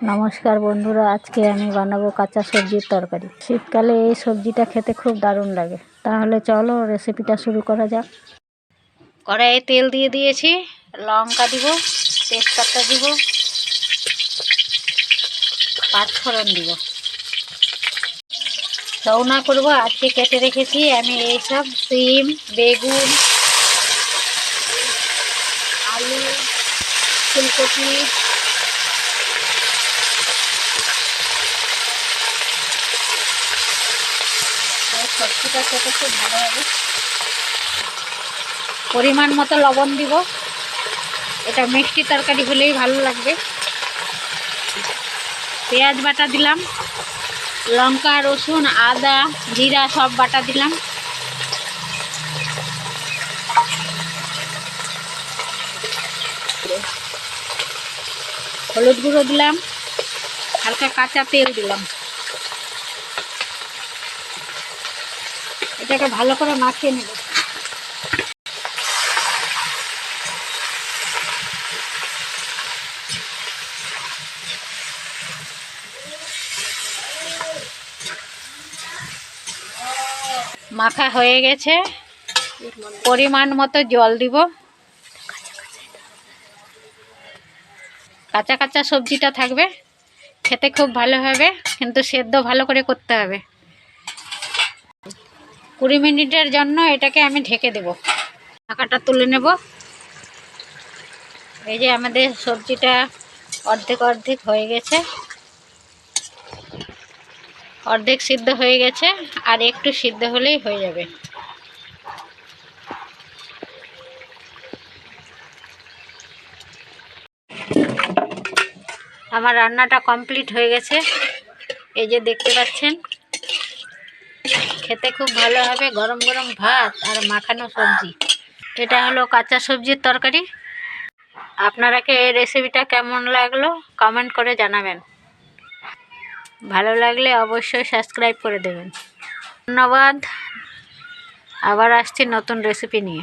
নমস্কার বন্ধুরা, আজকে আমি বানাবো কাঁচা সবজির তরকারি। শীতকালে এই সবজিটা খেতে খুব দারুণ লাগে। তাহলে চলো রেসিপিটা শুরু করা যাক। কড়াইয়ে তেল দিয়ে দিয়েছি, লঙ্কা দিব, তেজপাতা দিব, পাঁচফোড়ন দিব। রওনা করব, আজকে কেটে রেখেছি আমি এইসব সিম, বেগুন, আলু, ফুলকপি সবজিটা খেতে খুব ভালো হবে। পরিমাণ মতো লবণ দিব। এটা মিষ্টি তরকারি হলেই ভালো লাগবে। পেঁয়াজ বাটা দিলাম, লঙ্কা, রসুন, আদা, জিরা সব বাটা দিলাম। হলুদ গুঁড়ো দিলাম, হালকা কাঁচা তেল দিলাম। এটাকে ভালো করে মাখিয়ে নেব। মাখা হয়ে গেছে। পরিমাণ মতো জল দিব। কাঁচা কাঁচা সবজিটা থাকবে। খেতে খুব ভালো হবে, কিন্তু সেদ্ধ ভালো করে করতে হবে। কুড়ি মিনিটের জন্য এটাকে আমি ঢেকে দেব। ঢাকাটা তুলে নেব। এই যে আমাদের সবজিটা অর্ধেক অর্ধেক হয়ে গেছে। অর্ধেক সিদ্ধ হয়ে গেছে, আর একটু সিদ্ধ হলেই হয়ে যাবে। আমার রান্নাটা কমপ্লিট হয়ে গেছে। এই যে দেখতে পাচ্ছেন খেতে খুব ভালো হবে গরম গরম ভাত আর মাখানো সবজি। এটা হলো কাঁচা সবজির তরকারি। আপনারাকে এই রেসিপিটা কেমন লাগল কমেন্ট করে জানাবেন। ভালো লাগলে অবশ্যই সাবস্ক্রাইব করে দেবেন। ধন্যবাদ। আবার আসছি নতুন রেসিপি নিয়ে।